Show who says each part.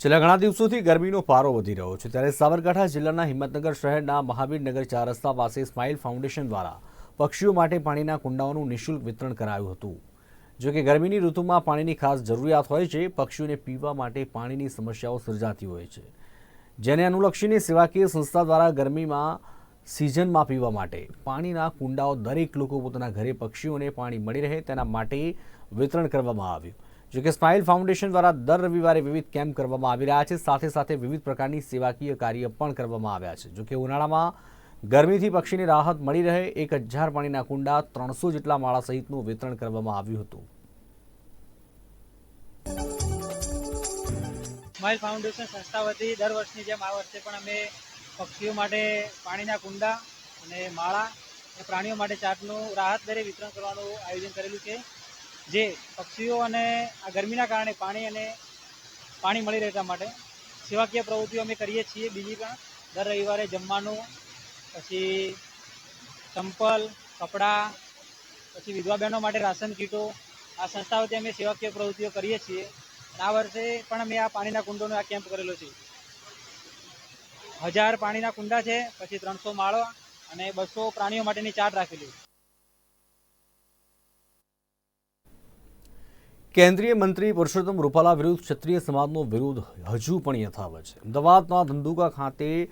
Speaker 1: છેલ્લા ઘણા દિવસોથી ગરમીનો પારો વધી રહ્યો છે. ત્યારે સાબરકાંઠા જિલ્લાના હિંમતનગર શહેરના મહાવીરનગર ચાર રસ્તા પાસે સ્માઇલ ફાઉન્ડેશન દ્વારા પક્ષીઓ માટે પાણીના કુંડાઓનું નિઃશુલ્ક વિતરણ કરાયું હતું. જો કે ગરમીની ઋતુમાં પાણીની ખાસ જરૂરિયાત હોય છે, પક્ષીઓને પીવા માટે પાણીની સમસ્યાઓ સર્જાતી હોય છે. જેને અનુલક્ષીને સેવાકીય સંસ્થા દ્વારા ગરમીમાં સિઝનમાં પીવા માટે પાણીના કુંડાઓ દરેક લોકો પોતાના ઘરે પક્ષીઓને પાણી મળી રહે તેના માટે વિતરણ કરવામાં આવ્યું. જો કે સ્માઇલ ફાઉન્ડેશન દ્વારા દર રવિવારે વિવિધ કેમ્પ કરવામાં આવી રહ્યા છે. સાથે સાથે વિવિધ પ્રકારની સેવાકીય કાર્ય પણ કરવામાં આવ્યા છે. જોકે ઉનાળામાં ગરમીથી પક્ષીને રાહત મળી રહે એક હજાર પાણીના કુંડા ત્રણસો જેટલા માળા સહિતનું વિતરણ કરવામાં આવ્યું હતું.
Speaker 2: સ્માઇલ ફાઉન્ડેશન સંસ્થા વતી દર વર્ષની જેમ આ વર્ષે પણ અમે પક્ષીઓ માટે પાણીના કુંડા અને માળા અને પ્રાણીઓ માટે ચાટનું રાહત દરે વિતરણ કરવાનું આયોજન કરેલું છે. જે પક્ષીઓ અને આ ગરમીના કારણે પાણી અને પાણી મળી રહેતા માટે સેવાકીય પ્રવૃત્તિઓ અમે કરીએ છીએ. બીજી પણ દર રવિવારે જમવાનું, પછી ચંપલ, કપડાં, પછી વિધવા બહેનો માટે રાશન કીટો, આ સંસ્થા વતી અમે સેવાકીય પ્રવૃત્તિઓ કરીએ છીએ. આ વર્ષે પણ અમે આ પાણીના કુંડોનો આ કેમ્પ કરેલો છે. હજાર પાણીના કુંડા છે, પછી ત્રણસો માળો અને બસો પ્રાણીઓ માટેની ચાટ રાખેલી.
Speaker 1: કેન્દ્રીય મંત્રી પુરુષોત્તમ રૂપાલા વિરુદ્ધ ક્ષત્રિય સમાજનો વિરોધ હજુ પણ યથાવત છે. અમદાવાદના ધંધુકા ખાતે